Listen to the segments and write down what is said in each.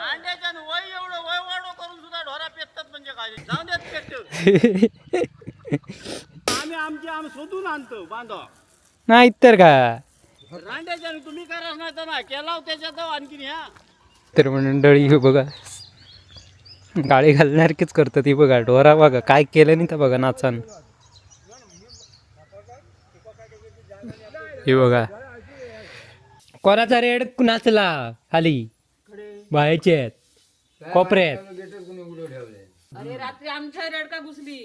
अंड्याच्या वय एवढं वय वाढो करून सुद्धा ढोरा पेटतात म्हणजे काय? जाऊन देत पेटत. आम्ही आमचे आम्ही शोधून आणतो बांधव. नाही तर का? रांड्याच्या तुम्ही करा नाही तर ना केला त्याच्यात आणखीन ह्या तर मंडळी हे बघा. गाडी घालणारकीच करतात ही बघा. डोरा बघा. काय केलं नाही तर बघा नाचान. हे बघा. कोणाचा रेड? नाचला खाली. बाहेरचे आहेत. कोपऱ्यात अरे रात्री आमच्या रेडका घुसली.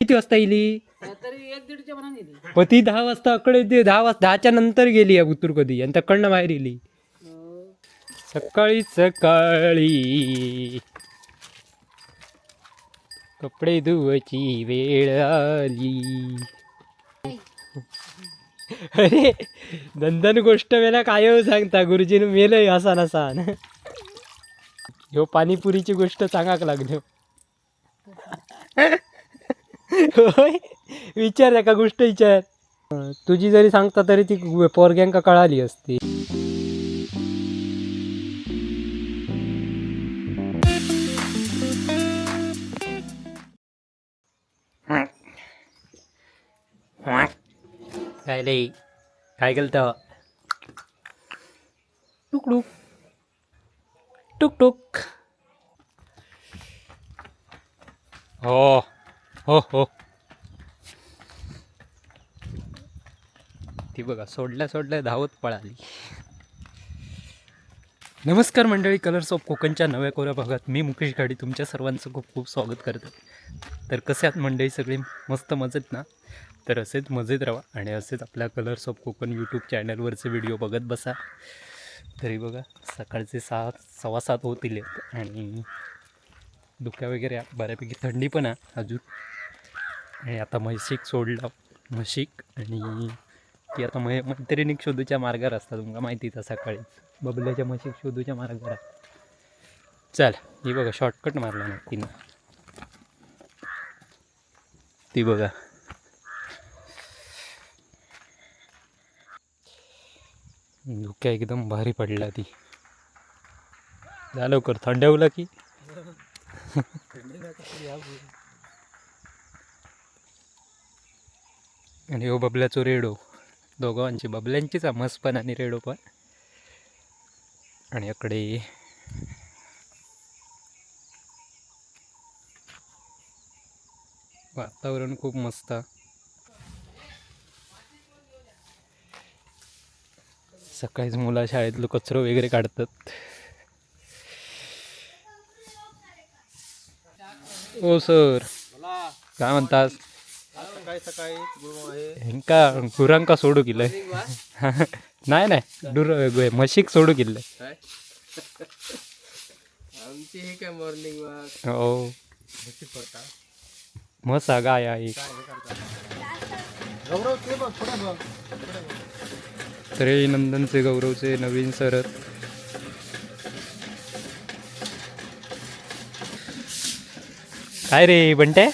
किती वाजता येईल तरी एक दीडच्या मनात गेली पण ती दहा वाजता अकडे ते दहा वाजता दहाच्या नंतर गेली आहे उतूर कधी आणि त्याकडनं बाहेर गेली सकाळी सकाळी कपडे धुवायची वेळ आली. अरे नंदन गोष्ट वेळा काय हो सांगता? गुरुजीनं मेलंय असा नसा ह्यो पाणीपुरीची गोष्ट सांगाक लागली. होय? विचार एका गोष्ट विचार. तुझी जरी सांगता तरी ती पोरग्यांका कळाली असती. काय लई काय केलं तर टुकडूक टुक टुक. हो हो हो. ती बघा सोडल्या सोडल्या धावत पळाली. नमस्कार मंडळी कलर्स ऑफ कोकणच्या नव्या कोऱ्या भागात मी मुकेश गाडी तुमच्या सर्वांचं खूप खूप स्वागत करतो. तर कसे आहात मंडळी सगळी? मस्त मजेत ना? तर असेच मजेत राहा आणि असेच आपल्या कलर्स ऑफ कोकण यूट्यूब चॅनलवरचे व्हिडिओ बघत बसा. तरी बघा सकाळचे सात सव्वा सात होतील आणि धुक्या वगैरे बऱ्यापैकी थंडी पण आहे अजून. आणि आता म्हशीक सोडला. म्हशीक आणि ती आता मै मैत्रिणीक शोधूच्या मार्गावर असतात तुमका माहितीच आहे सकाळी बबल्याच्या म्हशीक शोधूच्या मार्गावर चल ही बघा शॉर्टकट मारला ना तिनं. ती बघा. धुक्या एकदम भारी पडला ती. जा लवकर थंडवलं की. आणि हो बबल्याचो रेडो. दोघांची बबल्यांचीच आहे मस्त पण आणि रेडो पण. आणि इकडे वातावरण खूप मस्त. सकाळीच मुला शाळेतलं कचरो वगैरे काढतात. ओ सर. काय आहे. हेंका गुरांका सोडू केलंय नाही नाही. डुर म्हशीक सोडू केलंय आमची हे काय मॉर्निंग वॉक हो. मस्त हा गाय आहे एक. गौरव ते बघ थोडं बघ. श्रेय नंदनचे गौरवचे नवीन सरत. काय रे बंटे?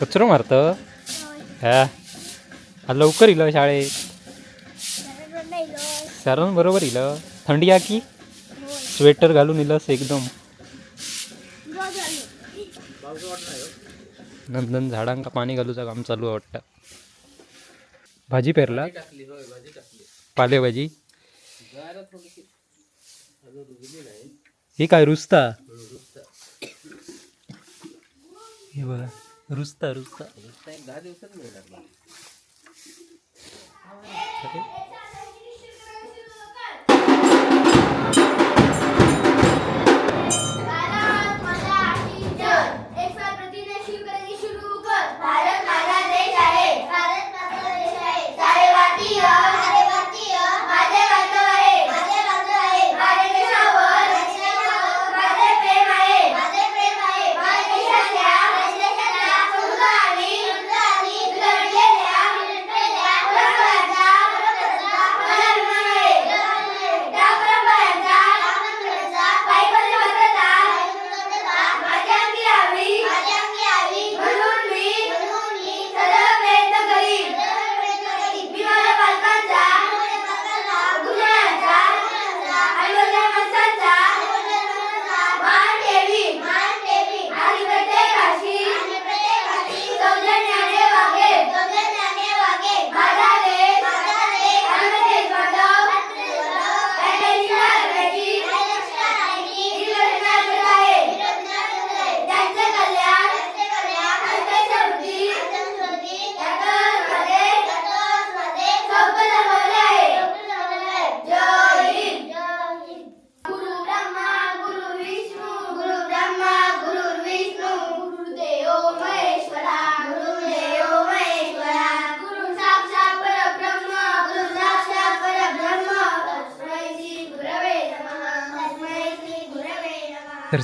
कचरो मारत? हा. आज लवकर इलं शाळेत. सरांन बरोबर इलं. थंडी आ की? स्वेटर घालून इलस एकदम. नंदन झाडांका पाणी घालूचा काम चालू वाटतं. भाजी पेरला? पालेभाजी? ही काय रुस्ता? हे बघा रुस्ता रुस्ता. दहा दिवसात मिळणार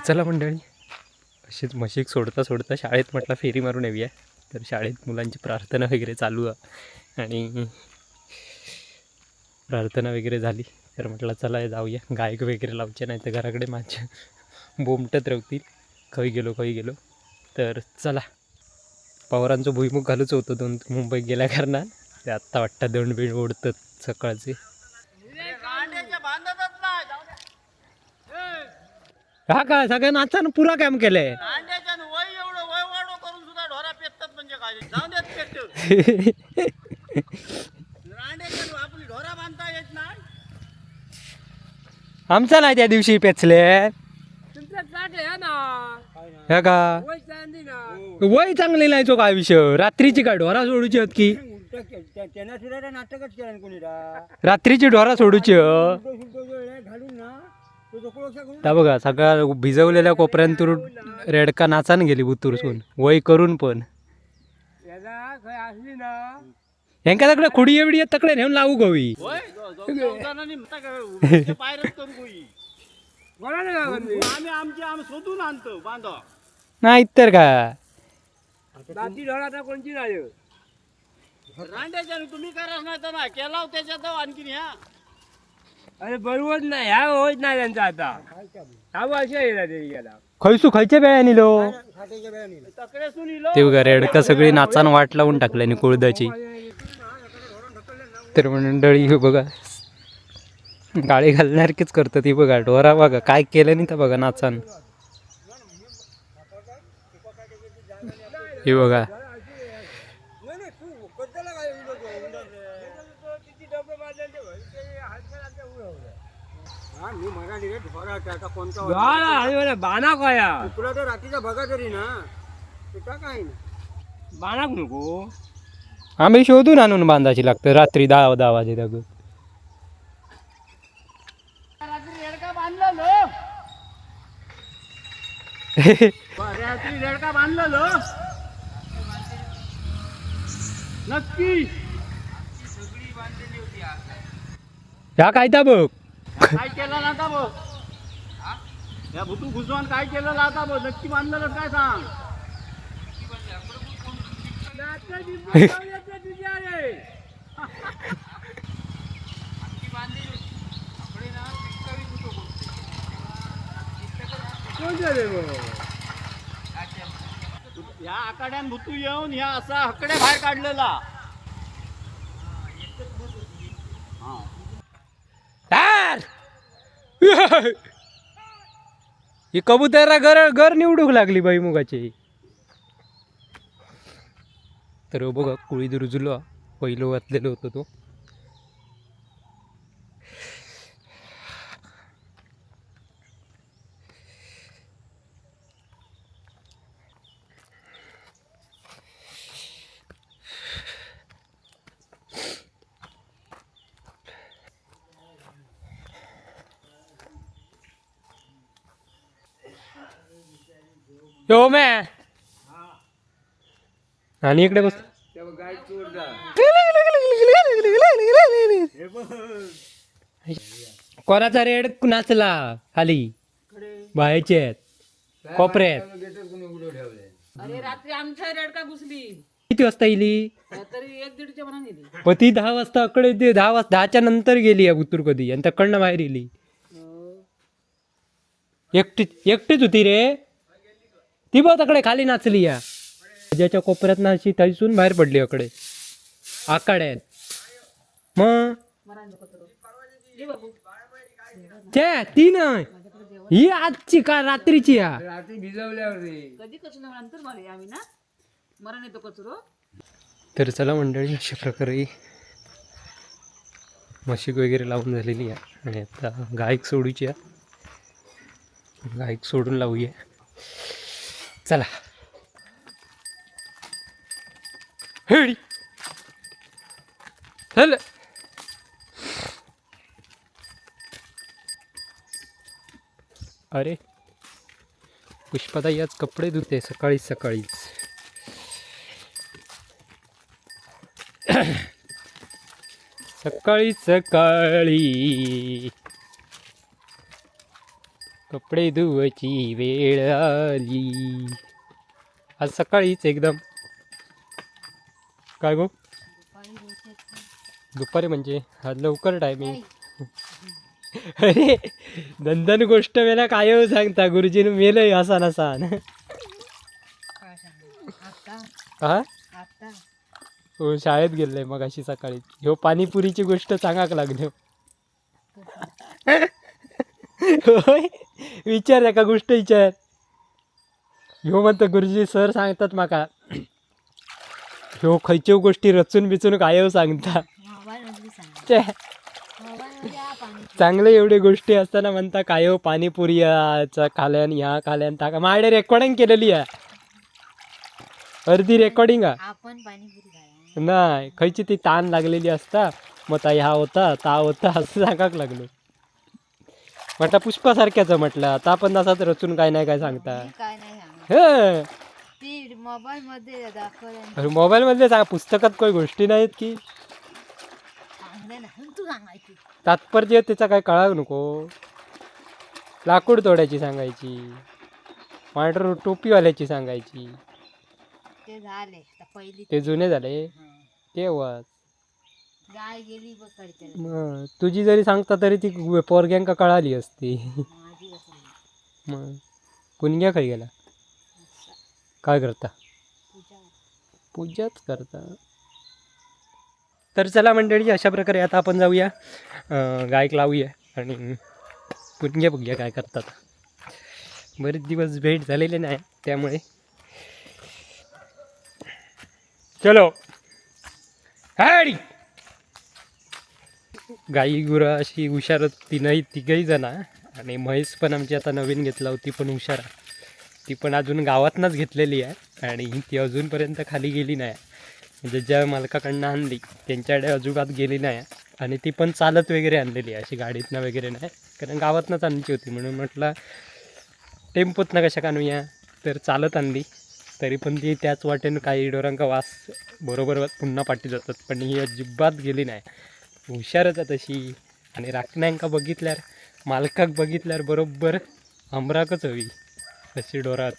चला मंडळी. अशीच म्हशीक सोडता सोडता शाळेत म्हटलं फेरी मारून येऊया. तर शाळेत मुलांची प्रार्थना वगैरे चालू आहे. आणि प्रार्थना वगैरे झाली. तर म्हटलं चला जाऊया. गायक वगैरे लावचे नाही तर घराकडे माझ्या बोमटत रवतील. खई गेलो खई गेलो. तर चला. पवारांचं भुईमुख घालूच होतं दोन मुंबईत गेल्या कारणानं. ते आत्ता वाटतं दंड बिंड ओढतात सकाळचे कांड्याच्या बांधतच नाही जाऊ द्या. हा का सगळ्या नाचानं पुरा काम केलंय कांड्याच्या न वय एवढं वय वाढो करून सुद्धा ढोरा पेटतात म्हणजे काय जाऊ देत पेट रांड्याच्या न आपली ढोरा बांधता येत नाही. आमचा नाही त्या दिवशी पेचले. का? वय चांगली नाही तो काय विषय. रात्रीची काय ढोरा सोडूची आहेत की? त्यांना सुद्धा नाटकच केलं कोणी रात्रीची ढोरा सोडूची त्या बघा सगळ्या भिजवलेल्या कोपऱ्यांतून रेडका नाचान गेली बुतूरसून. वय करून पण. याला काय असली ना? ह्यांका सगळं खुडी एवढी तकडे नेऊन लावू गवी. पायरच करू कोई बोला ना का करते? आम्ही आमचे आम शोधून आणतो बांधा नाही तर का? कोणची नाही तुम्ही कराच नाही तर ना? केला हो त्याच्यात आणखीन ह्या. अरे बरोबर नाही ह्या होत नाही त्यांचा आता. हा वर्ष येणार तरी गेला. खैसू खयच्या बेळ्या निलो. ते बघा रेडका सगळी नाचान वाट लावून टाकल्याने कुळदाची. तर मंडळी हे बघा. गाळी घालणारकीच करतात ही बघा. डोरा बघा काय केलं नाही तर बघा नाचान. हे बघा मी ढोरा आता कोणता ढोळा आणि मला बाणा कया तुला तर रात्रीचा बघा तरी ना. तुला काय ना बाणाक नको. आम्ही शोधून आणून बांधायची लागतं रात्री दहा दहा वाजे लागत रात्री रेडका बांधलं लो रात्री रेडका बांधलं लो नक्की. ह्या कायदा बघ? काय केलं ना आता बघ? या भुतू घुसवून काय केलं आता नक्की बांधलं काय सांग? या आकाड्यान भुतू येऊन ह्या असा हकडे बाहेर काढलेला. हा. ही कबुतरा घर घर निवडूक लागली बाई मुगाची. तर हो बघा कुळीत रुजलो पहिलं वाचलेलो होतो तो. यो मॅ। आणि इकडे बस. कोणाचा रेड नाचला खाली. बाहेरचे कोपऱ्यात अरे रात्री आमच्या रेडका घुसली? किती वाजता येली तरी एक दीडच्या मनात गेली. पण ती दहा वाजता अकडे ते दहा वाजता दहाच्या नंतर गेली आहे उतूर कधी. आणि तकडनं बाहेर गेली. एकटी एकटीच होती रे. ती बघ तकडे खाली नाचली या. ज्याच्या कोपऱ्यात नाची थैसून बाहेर पडली अकडे आकाड्यात. मग त्या ती नाही. ही आजची का रात्रीची या? तर चला मंडळी अशा प्रकारे मशीक वगैरे लावून झालेली आहे आणि आता गायक सोडूची आहे गायक सोडून लावूया. चला. हेडी. चल. अरे पुष्पाताई आज कपडे धुते सकाळी सकाळीच सकाळी सकाळी. कपडे धुवायची वेळ आली. आज सकाळीच एकदम. काय गो? दुपारी म्हणजे? आज लवकर टायमिंग अरे नंदन गोष्ट मेला काय हो सांगता? गुरुजीनं मेलंय असा नसा. हा? हो शाळेत गेलोय मग अशी सकाळी. ह्यो पाणीपुरीची गोष्ट सांगाक लागली. होय? विचार एका गोष्ट विचार. ह्यो म्हणतो गुरुजी सर सांगतात माका. ह्यो खयच्यो गोष्टी रचून बिचून काय हो सांगता. चांगले एवढे गोष्टी असताना म्हणता काय पाणीपुरी याचा खाल्यान ह्या खाल्यान ताका माझ्या रेकॉर्डिंग केलेली आहे. अर्धी रेकॉर्डिंग नाही खयची ती ताण लागलेली असता मग ता ह्या होता ता होता असं सांगाक लागलो. म्हटलं पुष्पासारख्याच म्हटलं. आता पण तसाच रचून काय नाही काय सांगता. काय नाही सांगत. हे. ती मोबाईल मध्ये दाखवलं अरे मोबाईल मधले सांग पुस्तकात काही गोष्टी नाहीत की? सांगले ना तू सांगायची तात्पर्य त्याचा काय कळाक नको. लाकूड तोड्याची सांगायची. पांढर टोपीवाल्याची सांगायची. ते झाले आता पहिली ते जुने झाले. हं. तेव्हाच. गाय गेली बघ कडच्या मग तुझी जरी सांगता तरी ती पोरग्यांका कळाली असती? माझी कसं मग पुणग्या खाई गेला? काय करता? पूजाच करता. तर चला मंडळी अशा प्रकारे आता आपण जाऊया. अं, गायक लावूया आणि पुणग्या बघूया काय करतात. बरेच दिवस भेट झालेले नाही त्यामुळे. चलो. हाडी गाई गुरं अशी हुशार तिनंही तीनही तिघही जण आणि म्हैस पण आमची आता नवीन घेतला होती पण हुशार ती पण अजून गावातनंच घेतलेली आहे. आणि ती अजूनपर्यंत खाली गेली नाही. म्हणजे ज्या मालकाकडनं आणली त्यांच्याकडे अजिबात गेली नाही. आणि ती पण चालत वगैरे आणलेली आहे. अशी गाडीतनं वगैरे नाही. कारण गावातनंच आणली होती. म्हणून म्हटलं टेम्पोतनं कशा आणूया तर चालत आणली. तरी पण ती त्याच वाटेनं काही डोरांका वास बरोबर पुन्हा पाठी जातात. पण ही अजिबात गेली नाही. हुशारच आहे तशी. आणि राखण्यांका बघितल्यावर मालकाक बघितल्यावर बरोबर अमराकच हवी अशी डोरात.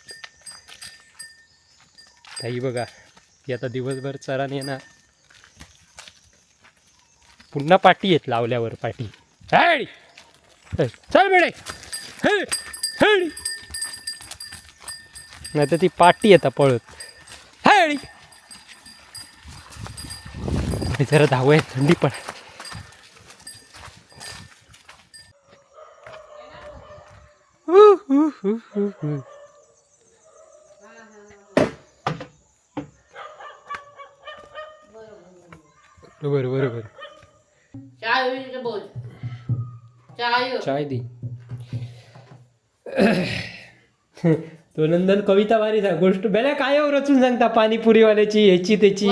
ताई बघा ती आता दिवसभर चरान येणार पुन्हा पाठी येत लावल्यावर पाठी हॅडी! चल बेडे! नाही तर ती पाठी येता पळत. हॅडी! जरा धावूया थंडी पण. बरोबर बरोबर चाय हो. चाय दी. तो नंदन कविता वारी सांग गोष्ट बेल्या काय रचून सांगता पाणीपुरीवाल्याची ह्याची त्याची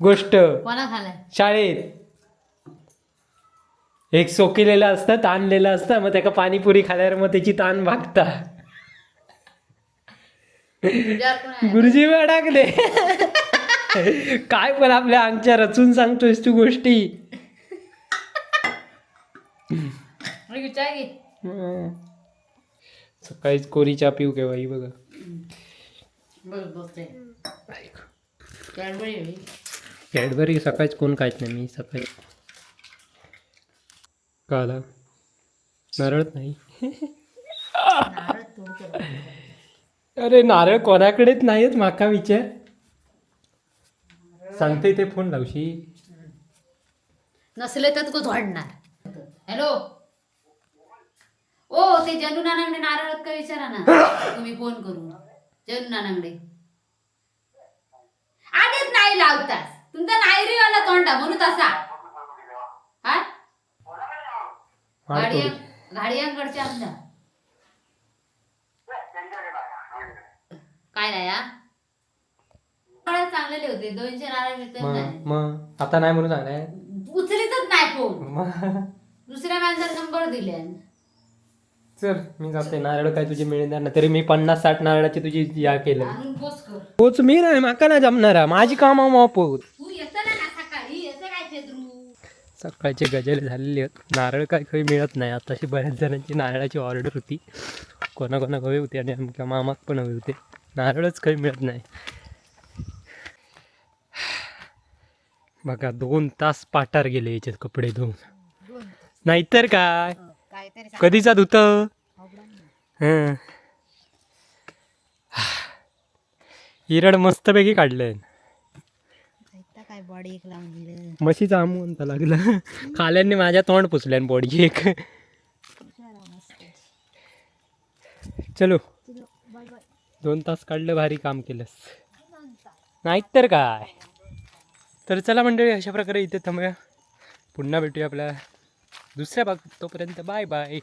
गोष्ट. शाळेत. एक सोकिलेलं असतं ताणलेलं असतं मग त्याका पाणीपुरी खाल्यावर मग त्याची ताण भागता? गुरुजी अडकले काय पण आपल्या अंगच्या रचून सांगतोयस तू गोष्टी. सकाळीच कोरी चहा पिऊ केव्हा ही बघा. कॅडबरी सकाळीच कोण खायत नाही मी सकाळी. काला. नाही नारळ तोडतो अरे नारळ कोणाकडेच नाहीत माका विचार. सांगते ते फोन लावशी. नसले तर तू झोडणार. हॅलो ओ ते जनू नानांकडे नारळ का विचारा ना तुम्ही फोन करून. जनू नानांकडे. आधीच नाही लावतास. तुमचा नायरीवाला तोंडा म्हणून तसा. हा? आमच्या काय नाही हा? चांगलेले होते दोनशे नारळ विकत मग नाही. मग आता नाही म्हणून सांगणार उचलीतच नाही फोन. मग. दुसऱ्या माणसाला नंबर दिले. चल मी जाते. नारळ काय तुझी मिळणार ना तरी मी पन्नास साठ नारळाची तुझी या केलं. पोच कर. मी नाही माका नाही जमणार. माझी कामा पोच तू येतं ना सकाळी येतं काय फेदरू सकाळचे गजाले झालेले आहेत नारळ काय काही मिळत नाही. आताशी बऱ्याच जणांची नारळाची ऑर्डर होती. कोणाकोणा हवे होते आणि आमच्या मामाक पण हवे होते. नारळच काही मिळत नाही. बघा दोन तास पाटार गेले याच्यात कपडे धुवून नाहीतर काय? कधीचा धुत? हिरड मस्तपैकी काढलंय. काय बॉडी एक लावून दिलं? म्हशीचा आमवंत लागलं. खाल्यांनी माझ्या तोंड पुसल्यान बॉडी एक. चलो. दोन तास काढलं भारी काम केलंस. नाहीत तर काय? तर चला मंडळी अशा प्रकारे इथे थांबूया. पुन्हा भेटूया आपल्या दुसऱ्या भाग तोपर्यंत बाय बाय